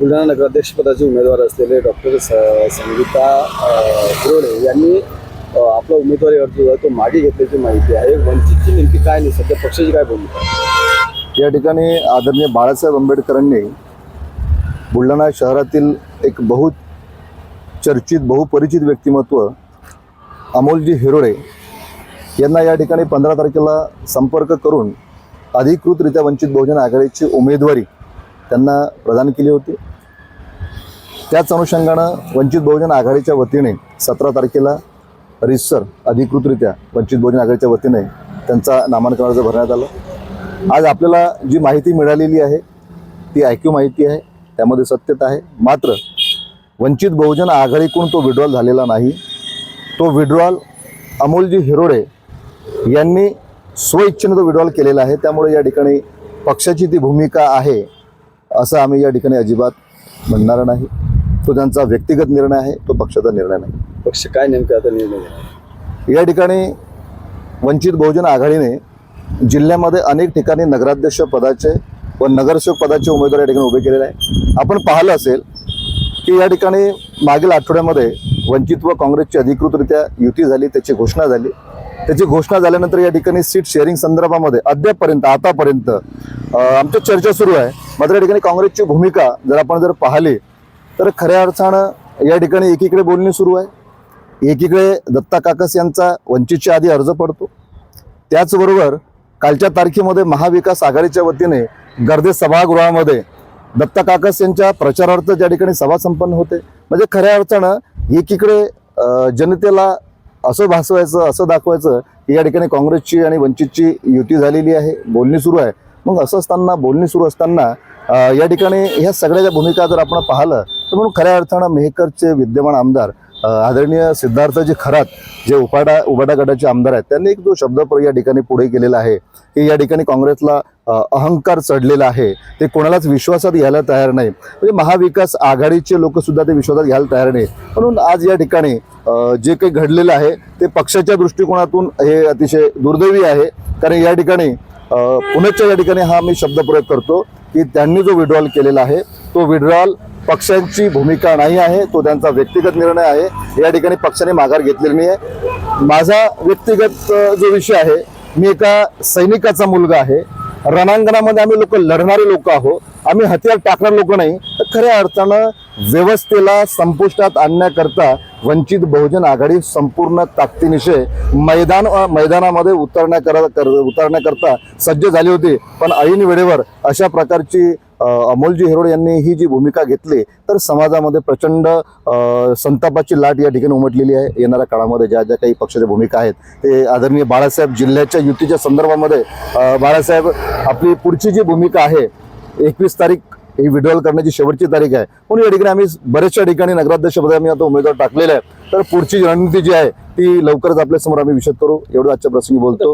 बुलढाणा नगराध्यक्षपदाचे उमेदवार असलेले डॉक्टर स संगीता अ, हिरोडे यांनी आपला उमेदवारी अर्ज जो आहे तो मागे घेतल्याची माहिती आहे. वंचितची नेमकी काय नाही सध्या पक्षाची काय भूमिका या ठिकाणी आदरणीय बाळासाहेब आंबेडकरांनी बुलढाणा शहरातील एक बहु चर्चित बहुपरिचित व्यक्तिमत्व अमोलजी हिरोडे यांना या ठिकाणी पंधरा तारखेला संपर्क करून अधिकृतरित्या वंचित बहुजन आघाडीची उमेदवारी त्यांना प्रदान केली होती. त्याच अनुषंगानं वंचित बहुजन आघाडीच्या वतीने सतरा तारखेला रिसर अधिकृतरित्या वंचित बहुजन आघाडीच्या वतीने त्यांचा नामांकन अर्ज भरण्यात आलं. आज आपल्याला जी माहिती मिळालेली आहे ती ऐक्यू माहिती आहे त्यामध्ये सत्यता आहे. मात्र वंचित बहुजन आघाडीकडून तो विड्रॉल झालेला नाही. तो विड्रॉल अमोलजी हिरोडे यांनी स्वइच्छेने तो विड्रॉल केलेला आहे. त्यामुळे या ठिकाणी पक्षाची ती भूमिका आहे असं आम्ही या ठिकाणी अजिबात म्हणणार नाही. तो त्यांचा व्यक्तिगत निर्णय आहे तो पक्षाचा निर्णय नाही. पक्ष काय नेमकं आता निर्णय? या ठिकाणी वंचित बहुजन आघाडीने जिल्ह्यामध्ये अनेक ठिकाणी नगराध्यक्ष पदाचे व नगरसेवक पदाचे उमेदवार या ठिकाणी उभे केलेले आहे आपण पाहिलं असेल की या ठिकाणी मागील आठवड्यामध्ये वंचित व काँग्रेसची अधिकृतरित्या युती झाली त्याची घोषणा झाली. त्याची घोषणा झाल्यानंतर या ठिकाणी सीट शेअरिंग संदर्भामध्ये अद्यापपर्यंत आतापर्यंत आमच्या चर्चा सुरू आहे. मात्र या ठिकाणी काँग्रेसची भूमिका जर आपण जर पाहिली तर खऱ्या अर्थानं या ठिकाणी एकीकडे बोलणी सुरू आहे. एकीकडे दत्ता काकस यांचा वंचितच्या आधी अर्ज पडतो. त्याचबरोबर कालच्या तारखेमध्ये महाविकास आघाडीच्या वतीने गर्दे सभागृहामध्ये दत्ता काकस यांच्या प्रचारार्थ ज्या ठिकाणी सभा संपन्न होते. म्हणजे खऱ्या अर्थानं एकीकडे जनतेला असं भासवायचं असं दाखवायचं की या ठिकाणी काँग्रेसची आणि वंचितची युती झालेली आहे बोलणी सुरू आहे. मग असं असताना बोलणी सुरू असताना या ठिकाणी ह्या सगळ्याच्या भूमिका जर आपण पाहिलं तर म्हणून खऱ्या अर्थानं मेहकरचे विद्यमान आमदार आदरणीय सिद्धार्थजी खरात जे उपाडा उबाडा गटाचे आमदार आहेत त्यांनी एक जो शब्द या ठिकाणी पुढे केलेला आहे की या ठिकाणी काँग्रेसला अहंकार चढलेला आहे ते कोणालाच विश्वासात घ्यायला तयार नाही. म्हणजे महाविकास आघाडीचे लोकसुद्धा ते विश्वासात घ्यायला तयार नाही. म्हणून आज या ठिकाणी जे काही घडलेलं आहे ते पक्षाच्या दृष्टिकोनातून हे अतिशय दुर्दैवी आहे. कारण या ठिकाणी पुनश्च या ठिकाणी हा मी शब्दप्रयोग करतो की त्यांनी जो विड्रॉल केलेला आहे तो विड्रॉल पक्षांची भूमिका नाही आहे तो त्यांचा व्यक्तिगत निर्णय आहे. या ठिकाणी पक्षाने माघार घेतलेली नाही आहे माझा व्यक्तिगत जो विषय आहे मी एका सैनिकाचा मुलगा आहे. रणांगणामध्ये आम्ही लोक लढणारे लोक आहोत. आम्ही हत्यार टाकणार लोक नाही तर खऱ्या अर्थानं व्यवस्थेला संपुष्टात आणण्याकरता वंचित बहुजन आघाडी संपूर्ण ताकदीनिशय मैदान मैदानामध्ये उतरण्याकर कर- उतरण्याकरता सज्ज झाली होती. पण ऐन वेळेवर अशा प्रकारची अमोलजी हिरोड यांनी ही जी भूमिका घेतली तर समाजामध्ये प्रचंड संतापाची लाट या ठिकाणी उमटलेली आहे. येणाऱ्या काळामध्ये ज्या ज्या काही पक्षाच्या भूमिका आहेत ते आदरणीय बाळासाहेब जिल्ह्याच्या युतीच्या संदर्भामध्ये बाळासाहेब आपली पुढची जी भूमिका आहे एकवीस तारीख ही विड्रॉल करण्याची शेवटची तारीख आहे. म्हणून या ठिकाणी आम्ही बऱ्याचशा ठिकाणी नगराध्यक्षपदी आम्ही आता उमेदवार टाकलेले आहे तर पुढची रणनीती जी आहे ती लवकरच आपल्यासमोर आम्ही विषद करू. एवढं आजच्या प्रसंगी बोलतो.